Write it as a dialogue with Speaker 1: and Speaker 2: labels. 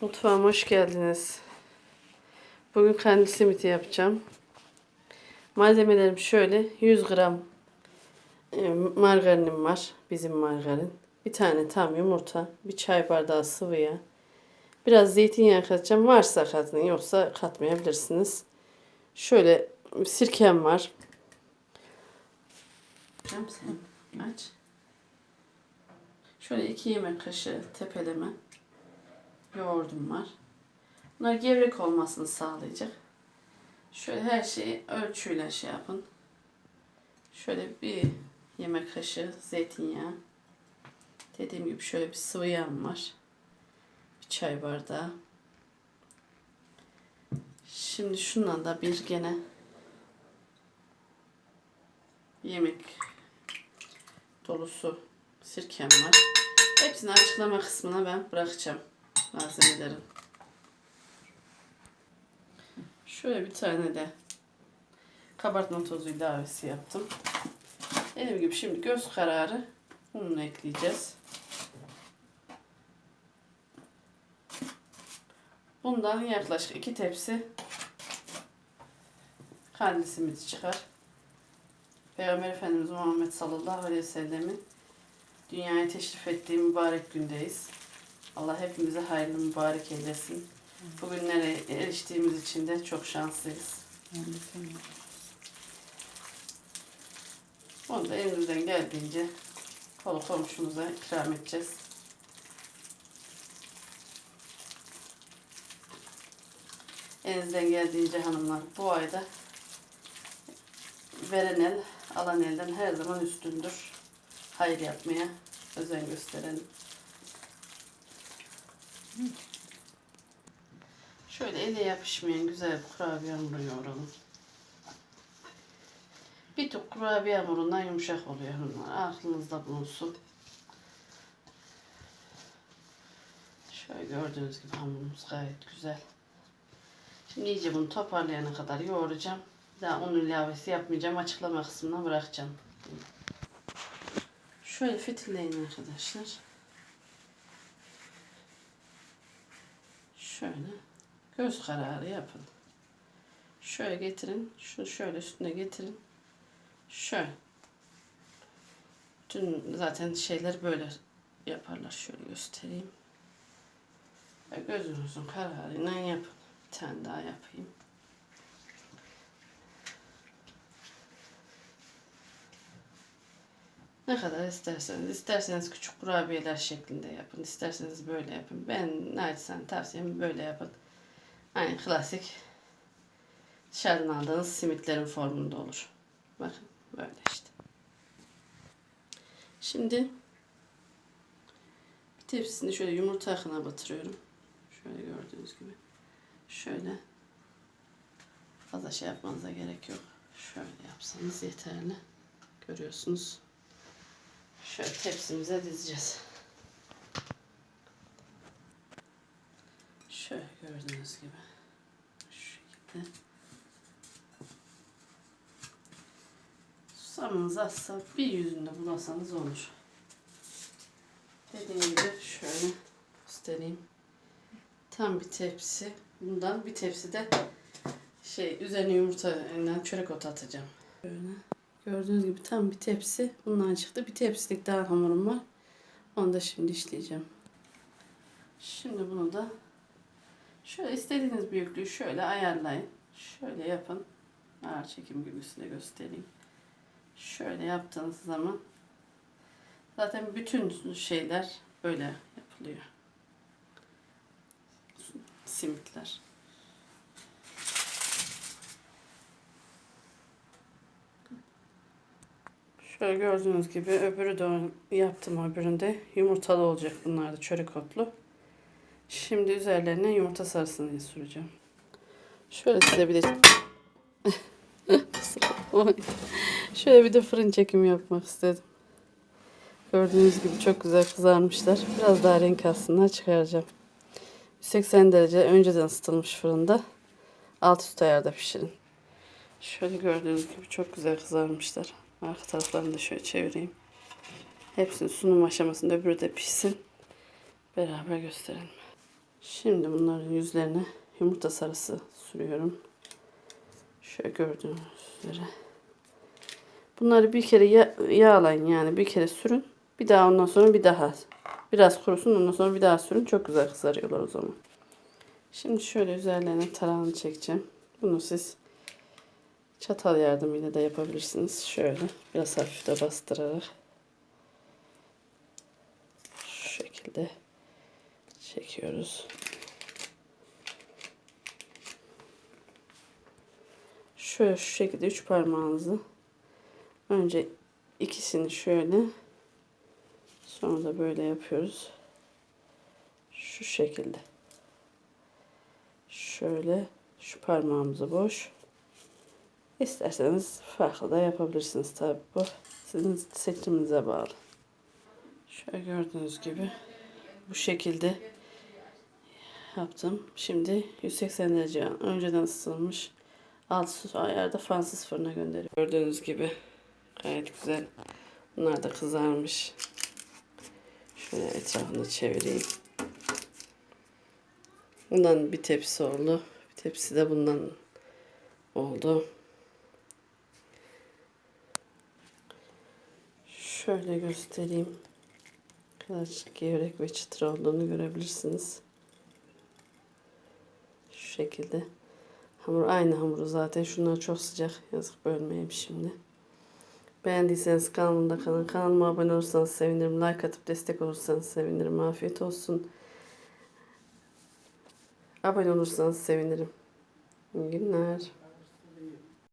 Speaker 1: Mutfağıma hoş geldiniz. Bugün kendi simiti yapacağım. Malzemelerim şöyle 100 gram e, margarinim var. Bizim margarin. Bir tane tam yumurta. Bir çay bardağı sıvı yağ. Biraz zeytinyağı katacağım. Varsa katın yoksa katmayabilirsiniz. Şöyle sirkem var. Aç. Şöyle iki yemek kaşığı tepeleme yoğurdum var. Bunlar gevrek olmasını sağlayacak. Şöyle her şeyi ölçüyle şey yapın. Şöyle bir yemek kaşığı zeytinyağı. Dediğim gibi şöyle bir sıvı yağım var. Bir çay bardağı. Şimdi şundan da bir gene yemek dolusu sirkem var. Hepsini açıklama kısmına ben bırakacağım malzemelerin. Şöyle bir tane de kabartma tozu ilavesi yaptım. Dediğim gibi şimdi göz kararı ununu ekleyeceğiz. Bundan yaklaşık iki tepsi kandil simidi çıkar. Peygamber Efendimiz Muhammed sallallahu aleyhi ve sellemin dünyaya teşrif ettiği mübarek gündeyiz. Allah hepimize hayırlı mübarek eylesin. Bugünlere eriştiğimiz için de çok şanslıyız. Onu da elimizden geldiğince kolu komşumuza ikram edeceğiz. Elinizden geldiğince hanımlar bu ayda veren el alan elden her zaman üstündür. Hayır yapmaya özen gösterelim. Şöyle ele yapışmayan güzel bir kurabiye hamuru yoğuralım. Bir tık kurabiye hamurundan yumuşak oluyor bunlar. Aklınızda bulunsun. Şöyle gördüğünüz gibi hamurumuz gayet güzel. Şimdi iyice bunu toparlayana kadar yoğuracağım. Daha un ilavesi yapmayacağım. Açıklama kısmına bırakacağım. Şöyle fitilleyin arkadaşlar. Şöyle göz kararı yapın. Şöyle getirin. Şunu şöyle üstüne getirin. Şöyle. Bütün zaten şeyler böyle yaparlar. Şöyle göstereyim. Gözünüzün kararıyla yapın. Bir tane daha yapayım. Ne kadar isterseniz. isterseniz küçük kurabiyeler şeklinde yapın. isterseniz böyle yapın. Ben naçizane tavsiyem böyle yapın. Aynı klasik dışarıdan aldığınız simitlerin formunda olur. Bakın böyle işte. Şimdi bir tepsisini şöyle yumurta akına batırıyorum. Şöyle gördüğünüz gibi. Şöyle fazla şey yapmanıza gerek yok. Şöyle yapsanız yeterli. Görüyorsunuz. Şöyle tepsimize dizeceğiz. Şöyle gördüğünüz gibi. Şu şekilde. Susamınız azsa bir yüzünde bulasanız olur. Dediğim gibi şöyle göstereyim. Tam bir tepsi. Bundan bir tepsi de şey üzerine yumurta çörek otu atacağım. Böyle. Gördüğünüz gibi tam bir tepsi bundan çıktı. Bir tepsilik daha hamurum var. Onu da şimdi işleyeceğim. Şimdi bunu da şöyle istediğiniz büyüklüğü şöyle ayarlayın. Şöyle yapın. Ağır çekim size göstereyim. Şöyle yaptığınız zaman zaten bütün şeyler böyle yapılıyor. Simitler. Şöyle gördüğünüz gibi öbürü de yaptım öbüründe. Yumurtalı olacak bunlar da çörek otlu. Şimdi üzerlerine yumurta sarısını süreceğim. Şöyle size bir de şöyle bir de fırın çekimi yapmak istedim. Gördüğünüz gibi çok güzel kızarmışlar. Biraz daha renk alsınlar çıkaracağım. 80 derece önceden ısıtılmış fırında. Alt üst ayarda pişirin. Şöyle gördüğünüz gibi çok güzel kızarmışlar. Arka taraflarını da şöyle çevireyim. Hepsini sunum aşamasında öbürü de pişsin. Beraber gösterelim. Şimdi bunların yüzlerine yumurta sarısı sürüyorum. Şöyle gördüğünüz üzere. Bunları bir kere ya- yağlayın yani bir kere sürün. Bir daha ondan sonra bir daha. Biraz kurusun ondan sonra bir daha sürün. Çok güzel kızarıyorlar o zaman. Şimdi şöyle üzerlerine tarağını çekeceğim. Bunu siz çatal yardımıyla da yapabilirsiniz. Şöyle biraz hafif de bastırarak. Şu şekilde çekiyoruz. Şöyle şu şekilde üç parmağınızı önce ikisini şöyle sonra da böyle yapıyoruz. Şu şekilde. Şöyle şu parmağımızı boş. İsterseniz farklı da yapabilirsiniz tabi bu sizin seçiminize bağlı. Şöyle gördüğünüz gibi bu şekilde yaptım. Şimdi 180 derece önceden ısıtılmış alt su ayarda fansız fırına gönderiyorum. Gördüğünüz gibi gayet güzel. Bunlar da kızarmış. Şöyle etrafını çevireyim. Bundan bir tepsi oldu. Bir tepsi de bundan oldu. Şöyle göstereyim. Kadar gevrek ve çıtır olduğunu görebilirsiniz. Şu şekilde. Hamur aynı hamuru zaten. Şunlar çok sıcak. Yazık bölmeyeyim şimdi. Beğendiyseniz kanalımda kalın. Kanalıma abone olursanız sevinirim. Like atıp destek olursanız sevinirim. Afiyet olsun. Abone olursanız sevinirim. İyi günler.